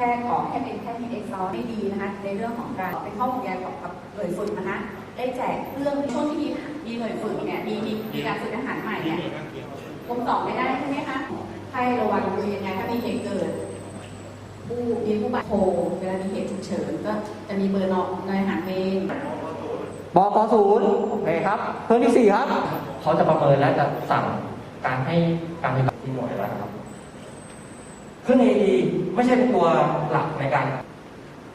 ค่ขอแค่เป็นแค่มีเอ็กซ์ซอไม่ดีนะคะในเรื่องของการเป็นข้อห่วงใยกับกับหน่วยฝึกนะคะได้แจกเครื่องช่วงที่มีมีหน่วยฝึกเนี่ยมีมีมีการฝึกทหารใหม่เนี่ยกรมสองไม่ได้ใช่ไหมคะให้ระวังดูยังไงถ้ามีเหตุเกิดผู้มีผู้บาดโทรเวลามีเหตุฉุกเฉินก็จะมีเบอร์นอกนายทหารเวรบกศูนย์โอเคครับเครื่องที่สี่ครับ เขาจะประเมินและจะสั่งการให้การปฏิบัติที่หน่วยแล้วนะครับ เครื่อง AED ไม่ใช่ตัวหลักในการ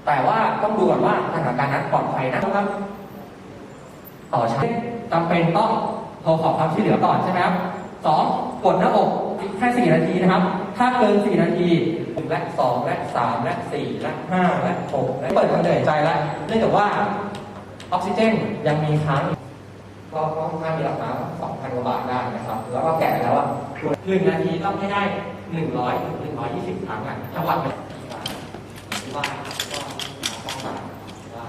แต่ว่าต้องดูก่อนว่าสถานการณ์นั้นปลอดภัยนะครับ ต่อใช้จำเป็นต้องโทรขอความช่วยเหลือก่อนใช่ไหมครับสองกดหน้าอกแค่สี่นาทีนะครับ ถ้าเกินสี่นาทีและสองและสามและสี่และห้าและหกและเปิดทางเดินใจแล้วเนื่องจากว่าออกซิเจนยังมีค้างก็ค่อนข้างมีราคาสองพันกว่าบาทได้นะครับ แล้วก็แกะแล้วอะ หนึ่งนาทีต้องให้ได้หนึ่งร้อยถึงหนึ่งร้อยยี่สิบครั้งอะจังหวัดไหนที่ว่าก็ป้องกันว่า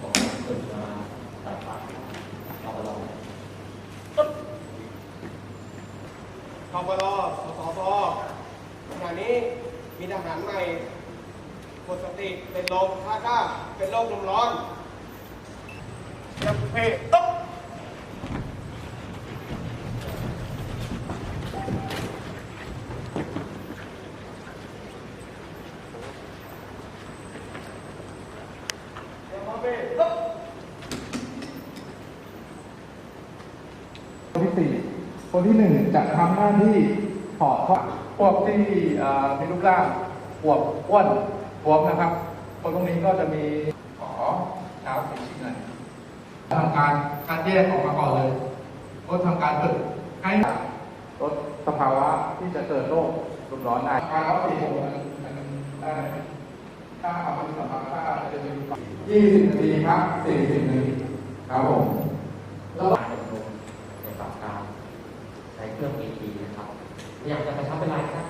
ผมเกิดมาใส่ปากเราไปลองพบลสสพขณะนี้มีทหารใหม่หมดสติเป็นลมท่าข้าเป็นโรคลมร้อนเตรียมเพศต๊บเตรียมพร้อมเพศต๊บ คนที่สี่คนที่หนึ่งจะทำหน้าที่ถอดท่อพวกที่มีรูปร่างอวบอ้วนท้วมนะครับ คนพวกนี้ก็จะมีขอเช้าสีชิงเลยทำการคัดแยกออกมาก่อนเลยลดทำการฝึกให้ลดสภาวะที่จะเกิดโรครุมร้อนได้การรับสีผมมันได้ถ้าเอาไปสัมผัสถ้า ยี่สิบนาทีครับสี่สิบนาทีครับผมแล้วก็อบรมในปรับการใช้เครื่อง AT นะครับอยากจะกระชับเวลาครับ